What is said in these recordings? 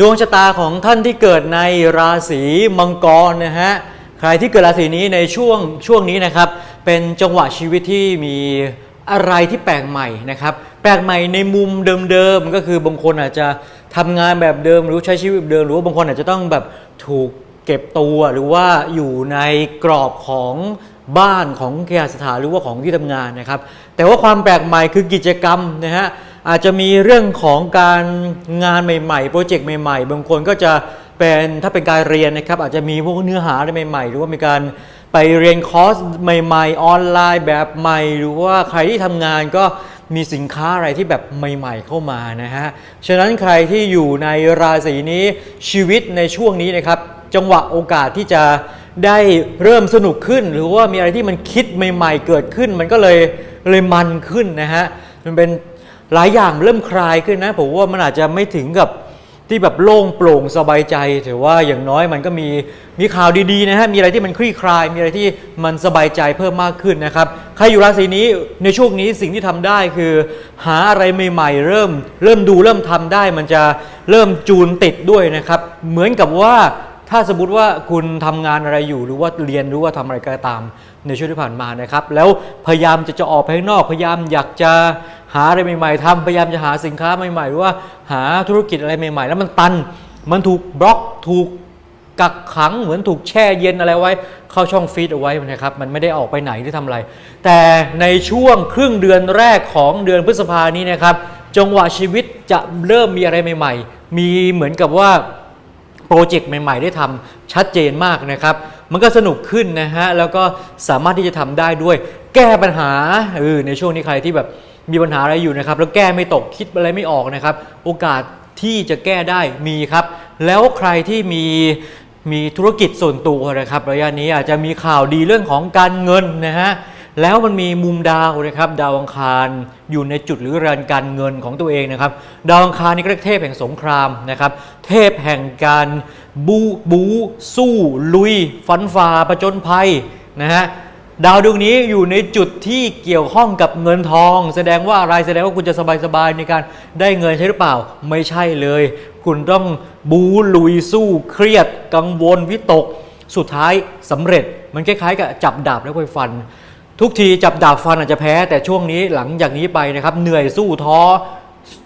ดวงชะตาของท่านที่เกิดในราศีมังกรนะฮะใครที่เกิดราศีนี้ในช่วงช่วงนี้นะครับ เป็นจังหวะชีวิตที่มีอะไรที่แปลกใหม่นะครับ แปลกใหม่ในมุมเดิมๆก็คือบางคนอาจจะทำงานแบบเดิม หรือใช้ชีวิตแบบเดิม หรือว่าบางคนอาจจะต้องแบบถูกเก็บตัวหรือว่าอยู่ในกรอบของบ้านของเคหสถานหรือว่าของที่ทำงานนะครับ แต่ว่าความแปลกใหม่คือกิจกรรมนะฮะ อาจจะมีเรื่องของการงานใหม่ๆ โปรเจกต์ใหม่ๆ บางคนก็จะเป็นถ้าเป็นการเรียนนะครับ อาจจะมีพวกเนื้อหาอะไรใหม่ๆ หรือว่ามีการไปเรียนคอร์สใหม่ๆ ออนไลน์แบบใหม่ หรือว่าใครที่ทำงานก็มีสินค้าอะไรที่แบบใหม่ ๆ เข้ามานะฮะ ฉะนั้นใครที่อยู่ในราศีนี้ชีวิตในช่วงนี้นะครับ จังหวะโอกาสที่จะได้เริ่มสนุกขึ้น หรือว่ามีอะไรที่มันคิดใหม่ ๆ เกิดขึ้น มันก็เลยเลยมันขึ้นนะฮะ มันเป็น หลายอย่างเริ่มคลายขึ้นนะผมว่ามันอาจจะไม่ถึงกับที่แบบโล่งโปร่งสบายใจถือว่าอย่างน้อยมันก็มีมีข่าวดีๆนะฮะมีอะไรที่มันคลี่คลาย มีอะไรที่มันสบายใจเพิ่มมากขึ้นนะครับใครอยู่ราศีนี้ในช่วงนี้สิ่งที่ทำได้คือ หาอะไรใหม่ๆ เริ่มเริ่มดูเริ่มทำได้ มันจะเริ่มจูนติดด้วยนะครับ เหมือนกับว่าถ้าสมมติว่าคุณทำงานอะไรอยู่หรือว่าเรียนหรือว่าทำอะไรก็ตามในช่วงที่ผ่านมานะครับ แล้วพยายามจะจะออกไปข้างนอกพยายามอยากจะ หาอะไรใหม่ๆทำพยายามจะหาสินค้าใหม่ๆหรือว่าหาธุรกิจอะไรใหม่ ๆ แล้วมันตัน มันถูกบล็อกถูกกักขังเหมือนถูกแช่เย็นอะไรไว้ เข้าช่องฟีดเอาไว้นะครับมันไม่ได้ออกไปไหนหรือทำอะไร แต่ในช่วงครึ่งเดือนแรกของเดือนพฤษภานี้นะครับจังหวะชีวิตจะเริ่มมีอะไรใหม่ ๆ มีเหมือนกับว่าโปรเจกต์ใหม่ ๆ ได้ทำชัดเจนมากนะครับ มันก็สนุกขึ้นนะฮะแล้วก็สามารถที่จะทำได้ด้วย แก้ปัญหาเออในช่วงนี้ใครที่แบบ มีปัญหาอะไรอยู่นะครับ แล้วแก้ไม่ตกคิดอะไรไม่ออกนะครับ โอกาสที่จะแก้ได้มีครับ แล้วใครที่มีมีธุรกิจส่วนตัวนะครับ ระยะนี้อาจจะมีข่าวดีเรื่องของการเงินนะฮะแล้วมันมีมุมดาวนะครับดาวอังคารอยู่ในจุดหรือเรือนการเงินของตัวเองนะครับ ดาวอังคารนี่ก็เรียกเทพแห่งสงครามนะครับ เทพแห่งการบูบูสู้ ลุย ฟันฝ่าประจนภัยนะฮะ ดาวดวงนี้อยู่ในจุดที่เกี่ยวข้องกับเงินทอง แสดงว่าอะไรแสดงว่าคุณจะสบายๆในการได้เงินใช่หรือเปล่า ไม่ใช่เลย คุณต้องบูลุยสู้เครียดกังวลวิตก สุดท้ายสำเร็จมันคล้ายๆกับจับดาบแล้วไปฟัน ทุกทีจับดาบฟันอาจจะแพ้ แต่ช่วงนี้หลังจากนี้ไปนะครับ เหนื่อยสู้ท้อ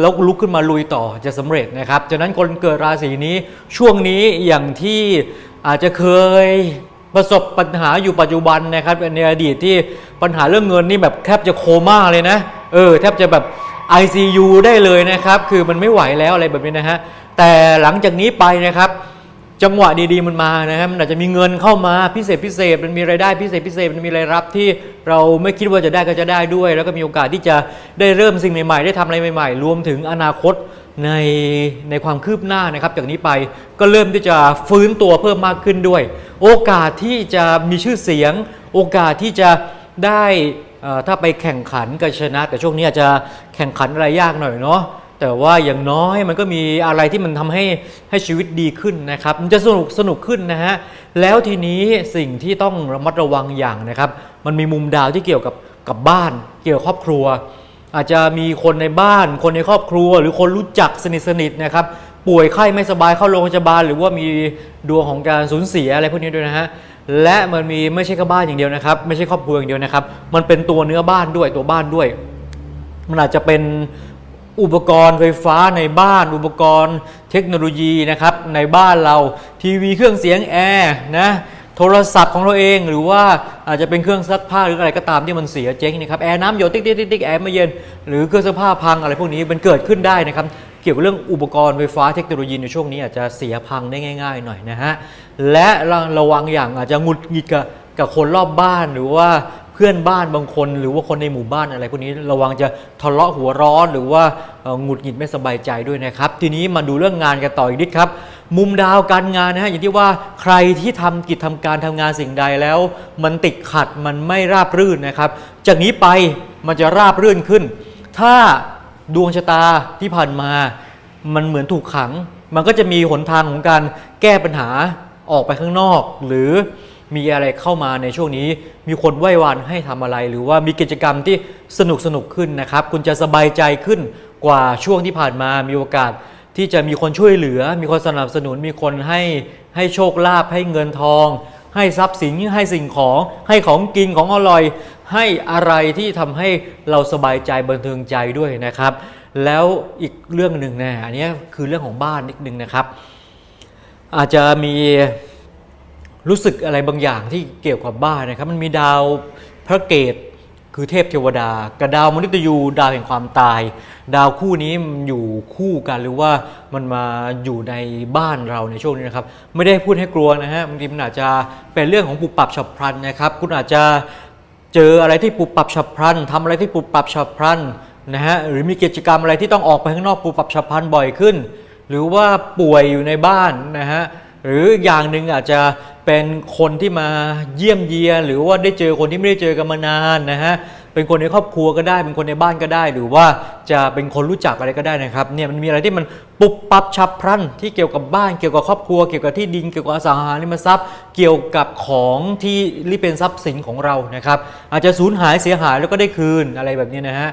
แล้วลุกขึ้นมาลุยต่อจะสำเร็จนะครับฉะนั้นคนเกิดราศีนี้ช่วงนี้อย่างที่อาจจะเคย ประสบปัญหาอยู่ปัจจุบันนะครับในอดีตที่ปัญหาเรื่องเงินนี่แบบแทบจะโคม่าเลยนะเออแทบจะแบบ ICU ได้เลยนะครับ คือมันไม่ไหวแล้วอะไรแบบนี้นะฮะแต่หลังจากนี้ไปนะครับ จังหวะดีๆมันมานะครับมันอาจจะมีเงินเข้ามาพิเศษพิเศษมันมีรายได้พิเศษพิเศษมันมีรายรับที่เราไม่คิดว่าจะได้ก็จะได้ด้วย แล้วก็มีโอกาสที่จะได้เริ่มสิ่งใหม่ๆ ได้ทำอะไรใหม่ๆ รวมถึงอนาคตในในความคืบหน้านะครับ จากนี้ไปก็เริ่มที่จะฟื้นตัวเพิ่มมากขึ้นด้วย โอกาสที่จะมีชื่อเสียง โอกาสที่จะได้ถ้าไปแข่งขันก็ชนะ แต่ช่วงนี้อาจจะแข่งขันอะไรยากหน่อยเนาะแต่ว่าอย่างน้อยมันก็มีอะไรที่มันทำให้ให้ชีวิตดีขึ้นนะครับ มันจะสนุกสนุกขึ้นนะฮะแล้วทีนี้สิ่งที่ต้องระมัดระวังอย่างนะครับ มันมีมุมดาวที่เกี่ยวกับกับบ้าน เกี่ยวกับครอบครัว อาจจะมีคนในบ้าน คนในครอบครัว หรือคนรู้จักสนิทสนิทๆนะครับ ป่วยไข้ไม่สบายเข้าโรงพยาบาล หรือว่ามีดวงของการสูญเสียอะไรพวกนี้ด้วยนะฮะและมันมีไม่ใช่แค่บ้านอย่างเดียวนะครับ ไม่ใช่ครอบครัวอย่างเดียวนะครับ มันเป็นตัวเนื้อบ้านด้วยตัวบ้านด้วย มันอาจจะเป็นอุปกรณ์ไฟฟ้าในบ้าน อุปกรณ์เทคโนโลยีนะครับในบ้านเราทีวีเครื่องเสียงแอร์นะโทรศัพท์ของเราเองหรือว่าอาจจะเป็นเครื่องซักผ้าหรืออะไรก็ตามที่มันเสียเจ๊งนะครับแอร์น้ำหยดติ๊กติ๊กติ๊กติ๊กแอร์ไม่เย็นหรือเครื่องซักผ้าพังอะไรพวกนี้มันเกิดขึ้นได้นะครับ กี่ยวกับเรื่องอุปกรณ์ไฟฟ้าเทคโนโลยีในช่วงนี้อาจจะเสียพังได้ง่าย ๆ หน่อยนะฮะ และระวังอย่างอาจจะงุดหงิดกับกับคนรอบบ้านหรือว่าเพื่อนบ้านบางคน หรือว่าคนในหมู่บ้านอะไรพวกนี้ระวังจะทะเลาะหัวร้อนหรือว่าหงุดหงิดไม่สบายใจด้วยนะครับ ทีนี้มาดูเรื่องงานกันต่ออีกนิดครับ มุมดาวการงานนะฮะอย่างที่ว่าใครที่ทำกิจทำการทำงานสิ่งใดแล้ว มันติดขัดมันไม่ราบรื่นนะครับ จากนี้ไปมันจะราบรื่นขึ้น ถ้า ดวงชะตาที่ผ่านมา มันเหมือนถูกขัง มันก็จะมีหนทางของการแก้ปัญหาออกไปข้างนอก หรือมีอะไรเข้ามาในช่วงนี้ มีคนไหว้วานให้ทำอะไร หรือว่ามีกิจกรรมที่สนุกสนุกขึ้นนะครับ คุณจะสบายใจขึ้นกว่าช่วงที่ผ่านมามีโอกาสที่จะมีคนช่วยเหลือ มีคนสนับสนุน มีคนให้ให้โชคลาภให้เงินทอง ให้ทรัพย์สินให้สิ่งของ ให้ของกินของอร่อย ให้อะไรที่ทำให้เราสบายใจบันเทิงใจด้วยนะครับ แล้วอีกเรื่องหนึ่งนะอันนี้คือเรื่องของบ้านนิดนึงนะครับ อาจจะมีรู้สึกอะไรบางอย่างที่เกี่ยวกับบ้านนะครับ มันมีดาวพระเกตคือเทพเทวดากับดาวมฤตยูดาวแห่งความตาย ดาวคู่นี้มันอยู่คู่กันหรือว่ามันมาอยู่ในบ้านเราในช่วงนี้นะครับ ไม่ได้พูดให้กลัวนะฮะบางทีมันอาจจะเป็นเรื่องของปุบปับฉับพลันนะครับ คุณอาจจะ เจออะไรที่ปุบปับฉับพลันทำอะไรที่ปุบปับฉับพลันนะฮะหรือมีกิจกรรมอะไรที่ต้องออกไปข้างนอกปุบปับฉับพลันบ่อยขึ้น หรือว่าป่วยอยู่ในบ้านนะฮะหรืออย่างหนึ่งอาจจะเป็นคนที่มาเยี่ยมเยียนหรือว่าได้เจอคนที่ไม่ได้เจอกันมานานนะฮะ เป็นคนในครอบครัวก็ได้ เป็นคนในบ้านก็ได้ หรือว่าจะเป็นคนรู้จักอะไรก็ได้นะครับเนี่ยมันมีอะไรที่มันปุบปับฉับพลันที่เกี่ยวกับบ้านเกี่ยวกับครอบครัว เกี่ยวกับที่ดินเกี่ยวกับอสังหาริมทรัพย์ เกี่ยวกับของที่ที่เป็นทรัพย์สินของเรานะครับอาจจะสูญหายเสียหายแล้วก็ได้คืนอะไรแบบนี้นะฮะ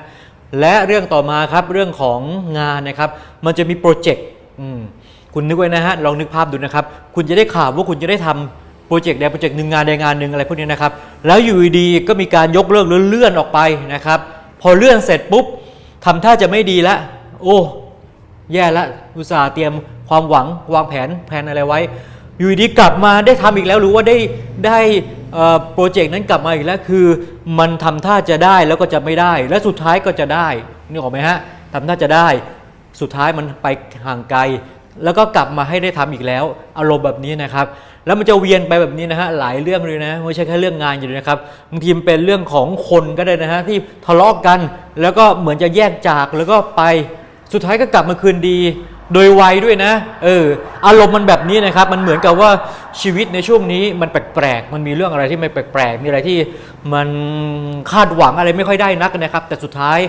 และเรื่องต่อมาครับเรื่องของงานนะครับ มันจะมีโปรเจกต์คุณนึกไว้นะฮะลองนึกภาพดูนะครับ คุณจะได้ข่าวว่าคุณจะได้ทำ โปรเจกต์ใดโปรเจกต์หนึ่งงานใดงานหนึ่งอะไรพวกนี้นะครับ แล้วอยู่ดีก็มีการยกเลิกหรือเลื่อนออกไปนะครับ พอเลื่อนเสร็จปุ๊บทำท่าจะไม่ดีล้วโอ้แย่ละอุตส่าห์เตรียมความหวังวางแผนแผนอะไรไว้ อยู่ดีกลับมาได้ทำอีกแล้วหรือว่าได้ได้โปรเจกต์นั้นกลับมาอีกแล้วคือมันทำท่าจะได้แล้วก็จะไม่ได้ และสุดท้ายก็จะได้นึกออกไหมฮะทำท่าจะได้สุดท้ายมันไปห่างไกล แล้วก็กลับมาให้ได้ทำอีกแล้ว อารมณ์แบบนี้นะครับ แล้วมันจะเวียนไปแบบนี้นะฮะหลายเรื่องเลยนะไม่ใช่แค่เรื่องงานอยู่นะครับบางทีมันเป็นเรื่องของคนก็ได้นะฮะที่ทะเลาะกัน แล้วก็เหมือนจะแยกจากแล้วก็ไปสุดท้ายก็กลับมาคืนดี โดยไวด้วยนะเอออารมณ์มันแบบนี้นะครับ มันเหมือนกับว่าชีวิตในช่วงนี้มันแปลกๆมันมีเรื่องอะไรที่ไม่แปลกๆมีอะไรที่มันคาดหวังอะไรไม่ค่อยได้นักนะครับ แต่สุดท้าย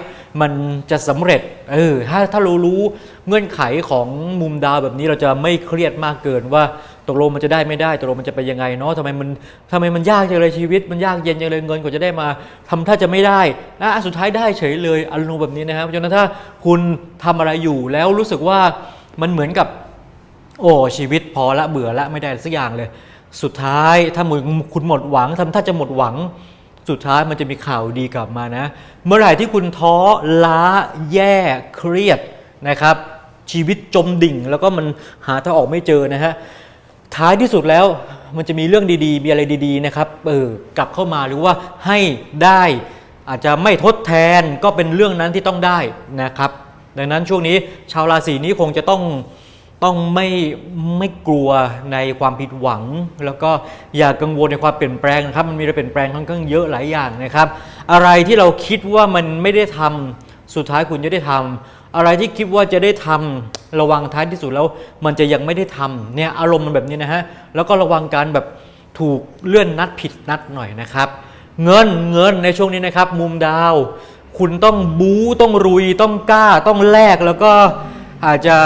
มันจะสำเร็จเออถ้าถ้าเรารู้เงื่อนไขของมุมดาวแบบนี้เราจะไม่เครียดมากเกินว่า ตกลงมันจะได้ไม่ได้ตกลงมันจะไปยังไงเนาะทำไมมันทำไมมันยากจังเลยชีวิต มันยากเย็นจังเลยเงินกว่าจะได้มาทำถ้าจะไม่ได้อะสุดท้ายได้เฉยเลยอารมณ์แบบนี้นะครับเพราะฉะนั้นถ้าคุณทำอะไรอยู่แล้วรู้สึกว่ามันเหมือนกับ โอ้ชีวิตพอละเบื่อละไม่ได้สักอย่างเลย สุดท้ายถ้ามคุณหมดหวังทำถ้าจะหมดหวังสุดท้ายมันจะมีข่าวดีกลับมานะ เมื่อไหร่ที่คุณท้อล้าแย่เครียดนะครับ ชีวิตจมดิ่งแล้วก็มันหาทางออกไม่เจอนะฮะ ท้ายที่สุดแล้วมันจะมีเรื่องดีๆ มีอะไรดีๆนะครับเออกลับเข้ามาหรือว่าให้ได้อาจจะไม่ทดแทนก็เป็นเรื่องนั้นที่ต้องได้นะครับ ดังนั้นช่วงนี้ชาวราศีนี้คงจะต้องต้องไม่ไม่กลัวในความผิดหวัง แล้วก็อย่ากังวลในความเปลี่ยนแปลงนะครับมันมีอะไรเปลี่ยนแปลงค่อนข้างเยอะหลายอย่างนะครับ อะไรที่เราคิดว่ามันไม่ได้ทำสุดท้ายคุณจะได้ทำ อะไรที่คิดว่าจะได้ทำระวังท้ายที่สุดแล้ว มันจะยังไม่ได้ทำเนี่ยอารมณ์มันแบบนี้นะฮะแล้วก็ระวังการแบบถูกเลื่อนนัดผิดนัดหน่อยนะครับ เงินเงินในช่วงนี้นะครับ มุมดาว คุณต้องบู๊ต้องรุยต้องกล้าต้องแลกแล้วก็อาจจะ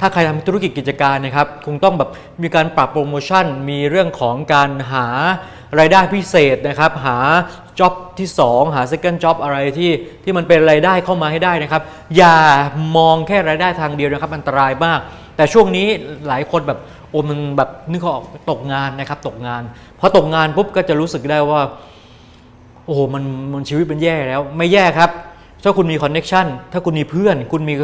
ถ้าใครทำธุรกิจกิจการนะครับคงต้องแบบมีการปรับโปรโมชั่น มีเรื่องของการหา รายได้พิเศษนะครับ หาจ็อบที่ 2 หา second job อะไรที่ที่มันเป็นรายได้เข้ามาให้ได้นะครับ อย่ามองแค่รายได้ทางเดียวนะครับ อันตรายมาก แต่ช่วงนี้หลายคนแบบโอ้มันแบบนึกออกตกงานนะครับตกงานพอตกงานปุ๊บก็จะรู้สึกได้ว่า โอ้โหมันมันชีวิตมันแย่แล้ว ไม่แย่ครับถ้าคุณมีคอนเน็ชันถ้าคุณมีเพื่อน คุณมี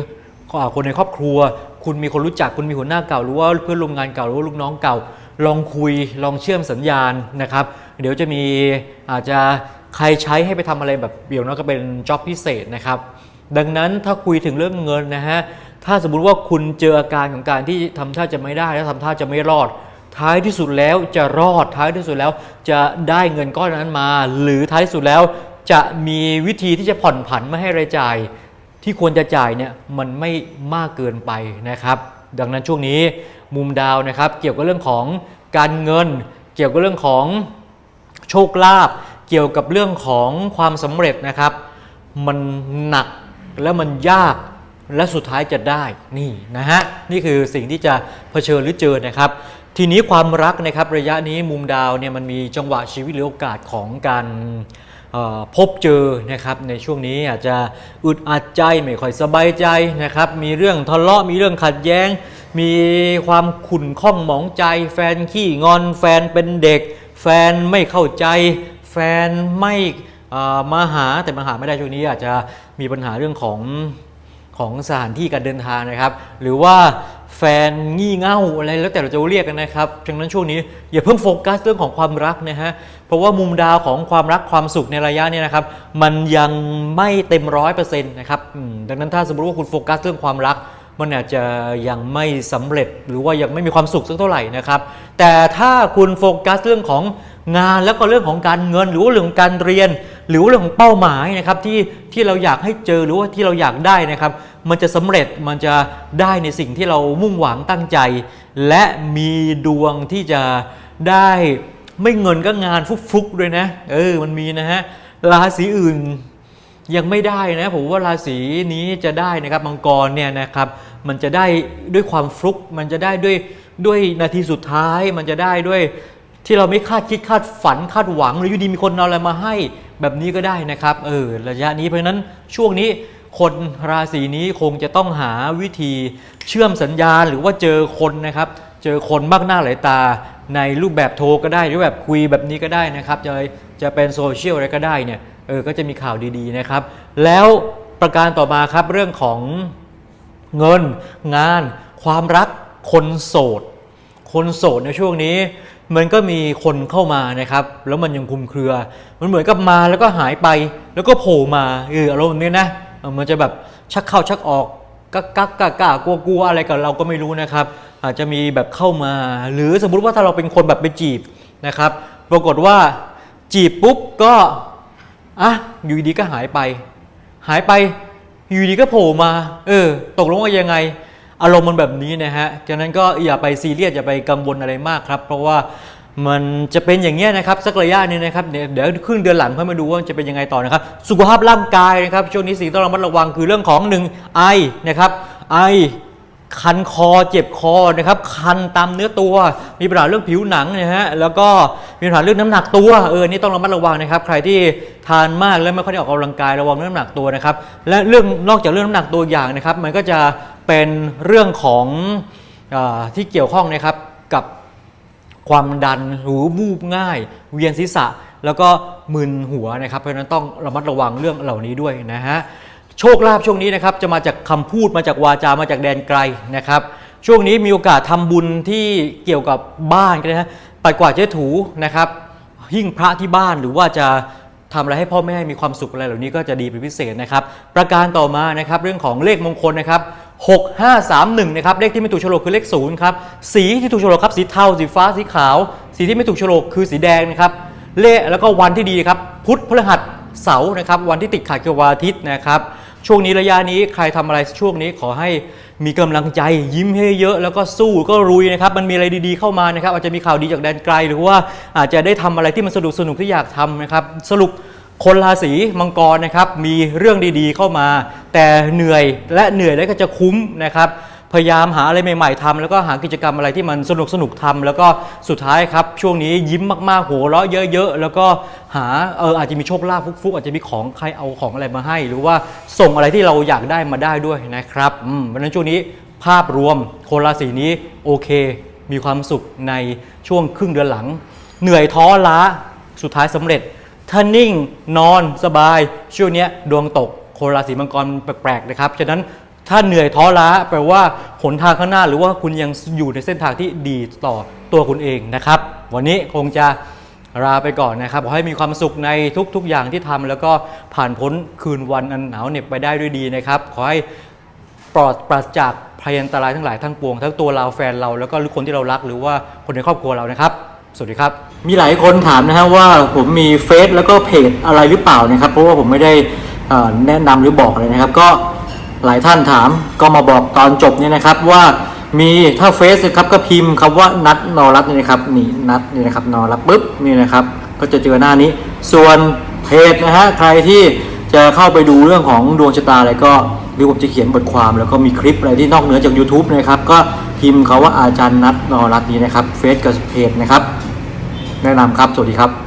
คนในครอบครัว คุณมีคนรู้จักคุณมีหัวหน้าเก่าหรือว่าเพื่อนร่วมงานเก่าหรือว่าลูกน้องเก่า ลองคุยลองเชื่อมสัญญาณนะครับ เดี๋ยวจะมีอาจจะใครใช้ให้ไปทำอะไรแบบเดี่ยวน้อยก็เป็นจ็อบพิเศษนะครับ ดังนั้นถ้าคุยถึงเรื่องเงินนะฮะถ้าสมมุติว่าคุณเจออาการของการที่ทำท่าจะไม่ได้แล้วทำท่าจะไม่รอด ท้ายที่สุดแล้วจะรอดท้ายที่สุดแล้วจะได้เงินก้อนนั้นมา หรือท้ายที่สุดแล้วจะมีวิธีที่จะผ่อนผันไม่ให้รายจ่าย ที่ควรจะจ่ายเนี่ยมันไม่มากเกินไปนะครับ ดังนั้นช่วงนี้ มุมดาวนะครับ เกี่ยวกับเรื่องของการเงิน เกี่ยวกับเรื่องของโชคลาภเกี่ยวกับเรื่องของความสำเร็จนะครับ มันหนักและมันยากและสุดท้ายจะได้นี่นะฮะนี่คือสิ่งที่จะเผชิญหรือเจอนะครับ ทีนี้ความรักนะครับระยะนี้มุมดาวเนี่ยมันมีจังหวะชีวิตหรือโอกาสของการพบเจอนะครับในช่วงนี้อาจจะอึดอัดใจไม่ค่อยสบายใจนะครับ มีเรื่องทะเลาะมีเรื่องขัดแย้ง มีความขุ่นข้องหมองใจ แฟนขี้งอน แฟนเป็นเด็ก แฟนไม่เข้าใจ แฟนไม่มาหาแต่มาหาไม่ได้ช่วงนี้อาจจะมีปัญหาเรื่องของของสถานที่การเดินทางนะครับ หรือว่าแฟนงี่เง่าอะไรแล้วแต่เราจะเรียกกันนะครับดังนั้นช่วงนี้อย่าเพิ่งโฟกัสเรื่องของความรักนะฮะเพราะว่ามุมดาวของความรักความสุขในระยะนี้นะครับ มันยังไม่เต็มร้อยเปอร์เซ็นต์นะครับดังนั้นถ้าสมมติว่าคุณโฟกัสเรื่องความรัก มันอาจจะยังไม่สำเร็จหรือว่ายังไม่มีความสุขสักเท่าไหร่นะครับ แต่ถ้าคุณโฟกัสเรื่องของงานแล้วก็เรื่องของการเงิน หรือว่าเรื่องการเรียน หรือว่าเรื่องของเป้าหมายนะครับที่ที่เราอยากให้เจอหรือว่าที่เราอยากได้นะครับ มันจะสำเร็จมันจะได้ในสิ่งที่เรามุ่งหวังตั้งใจ และมีดวงที่จะได้ไม่เงินก็งานฟุกๆด้วยนะ เออมันมีนะฮะราศีอื่น ยังไม่ได้นะผมว่าราศีนี้จะได้นะครับมังกรเนี่ยนะครับมันจะได้ด้วยความฟลุก มันจะได้ด้วยด้วยนาทีสุดท้าย มันจะได้ด้วยที่เราไม่คาดคิดคาดฝันคาดหวังหรืออยู่ดีมีคนเอาอะไรมาให้แบบนี้ก็ได้นะครับเออระยะนี้เพราะนั้นช่วงนี้คนราศีนี้คงจะต้องหาวิธีเชื่อมสัญญาณหรือว่าเจอคนนะครับ เจอคนมากหน้าหลายตา ในรูปแบบโทรก็ได้หรือแบบคุยแบบนี้ก็ได้นะครับ จะจะเป็นโซเชียลอะไรก็ได้เนี่ย เออก็จะมีข่าวดีๆนะครับ แล้วประการต่อมาครับเรื่องของเงินงาน ความรักคนโสด คนโสดในช่วงนี้ มันก็มีคนเข้ามานะครับ แล้วมันยังคุมเครือ มันเหมือนกับมาแล้วก็หายไปแล้วก็โผล่มาเอออารมณ์นี้นะมันจะแบบชักเข้าชักออกกักกักกะกกลัวกลัวอะไรกับเราก็ไม่รู้นะครับ อาจจะมีแบบเข้ามา หรือสมมุติว่าถ้าเราเป็นคนแบบไปจีบนะครับ ปรากฏว่าจีบปุ๊บก็ อะอยู่ดีก็หายไป หายไปอยู่ดีก็โผล่มา เออ ตกลงว่ายังไง อารมณ์มันแบบนี้นะฮะฉะนั้นก็อย่าไปซีเรียสอย่าไปกังวลอะไรมากครับ เพราะว่ามันจะเป็นอย่างเงี้ยนะครับสักระยะนึงนะครับเดี๋ยวครึ่งเดือนหลังค่อยมาดูว่าจะเป็นยังไงต่อนะครับ สุขภาพร่างกายนะครับช่วงนี้สิ่งต้องระมัดระวังคือเรื่องของหนึ่งไอนะครับไอคันคอเจ็บคอนะครับคันตามเนื้อตัว มีปัญหาเรื่องผิวหนังนะฮะแล้วก็มีปัญหาเรื่องน้ำหนักตัวเออนี่ต้องระมัดระวังนะครับ ใครที่ ทานมากแล้วไม่ค่อยได้ออกกำลังกายระวังเรื่องน้ำหนักตัวนะครับ และเรื่องนอกจากเรื่องน้ำหนักตัวอย่างนะครับ มันก็จะเป็นเรื่องของอที่เกี่ยวข้องนะครับกับความดันหรือวูบง่าย เวียนศีรษะ แล้วก็มึนหัวนะครับ เพราะฉะนั้นต้องระมัดระวังเรื่องเหล่านี้ด้วยนะฮะโชคลาภช่วงนี้นะครับจะมาจากคำพูดมาจากวาจามาจากแดนไกลนะครับ ช่วงนี้มีโอกาสทำบุญที่เกี่ยวกับบ้านก็ได้นะปัดกวาดเช็ดถูนะครับหิ้งพระที่บ้านหรือว่าจะ ทำอะไรให้พ่อแม่มีความสุขอะไรเหล่านี้ก็จะดีเป็นพิเศษนะครับ ประการต่อมานะครับเรื่องของเลขมงคลนะครับ6531นะครับเลขที่ไม่ถูกโฉลกคือเลข0ครับสีที่ถูกโฉลกครับสีเทาสีฟ้าสีขาว สีที่ไม่ถูกโฉลกคือสีแดงนะครับเลขแล้วก็วันที่ดีครับพุธพฤหัสเสาร์นะครับวันที่ติดขัดคือวันอาทิตย์นะครับช่วงนี้ระยะนี้ใครทำอะไรช่วงนี้ขอให้มีกำลังใจยิ้มให้เยอะแล้วก็สู้ก็รุยนะครับมันมีอะไรดีๆเข้ามานะครับอาจจะมีข่าวดีจากแดนไกล หรือว่าอาจจะได้ทำอะไรที่มันสนุกสนุกที่อยากทำนะครับสรุป คนราศีมังกรนะครับมีเรื่องดีๆเข้ามา แต่เหนื่อยและเหนื่อยแล้วก็จะคุ้มนะครับพยายามหาอะไรใหม่ๆทำแล้วก็หากิจกรรมอะไรที่มันสนุกสนุกทำแล้วก็สุดท้ายครับช่วงนี้ยิ้มมากๆหัวเราะเยอะๆ แล้วก็หาเอออาจจะมีโชคลาภฟุกๆ อาจจะมีของใครเอาของอะไรมาให้ หรือว่าส่งอะไรที่เราอยากได้มาได้ด้วยนะครับอืมเพราะฉะนั้นช่วงนี้ภาพรวมคนราศีนี้โอเค มีความสุขในช่วงครึ่งเดือนหลัง เหนื่อยท้อล้าสุดท้ายสำเร็จ ถ้านิ่งนอนสบาย ช่วงเนี้ยดวงตกโคนราศีมังกรแปลกๆนะครับ ฉะนั้นถ้าเหนื่อยท้อล้าแปลว่าหนทางข้างหน้าหรือว่าคุณยังอยู่ในเส้นทางที่ดีต่อตัวคุณเองนะครับ วันนี้คงจะลาไปก่อนนะครับ ขอให้มีความสุขในทุกๆอย่างที่ทำแล้วก็ผ่านพ้นคืนวันอันหนาวเหน็บไปได้ด้วยดีนะครับ ขอให้ปลอดปราศจากภัยอันตรายทั้งหลายทั้งปวง ทั้งตัวเราแฟนเราแล้วก็คนที่เรารักหรือว่าคนในครอบครัวเรานะครับ สวัสดีครับ มีหลายคนถามนะฮะว่าผมมีเฟซแล้วก็เพจอะไรหรือเปล่านะครับ เพราะว่าผมไม่ได้แนะนำหรือบอกเลยนะครับ ก็หลายท่านถามก็มาบอกตอนจบเนี่ยนะครับว่ามีถ้าเฟซนะครับก็พิมพ์คำว่านัดนอรัตนี่นะครับนี่นัดนี่นะครับนอรัตปุ๊บนี่นะครับ ก็จะเจอหน้านี้ ส่วนเพจนะฮะใครที่จะเข้าไปดูเรื่องของดวงชะตาอะไรก็หรือผมจะเขียนบทความแล้วก็มีคลิปอะไรที่นอกเหนือจาก YouTube นะครับ ก็พิมพ์คาว่าอาจารย์นัดนอรัตนี้นะครับเฟซกับเพจนะครับ แนะนำครับ สวัสดีครับ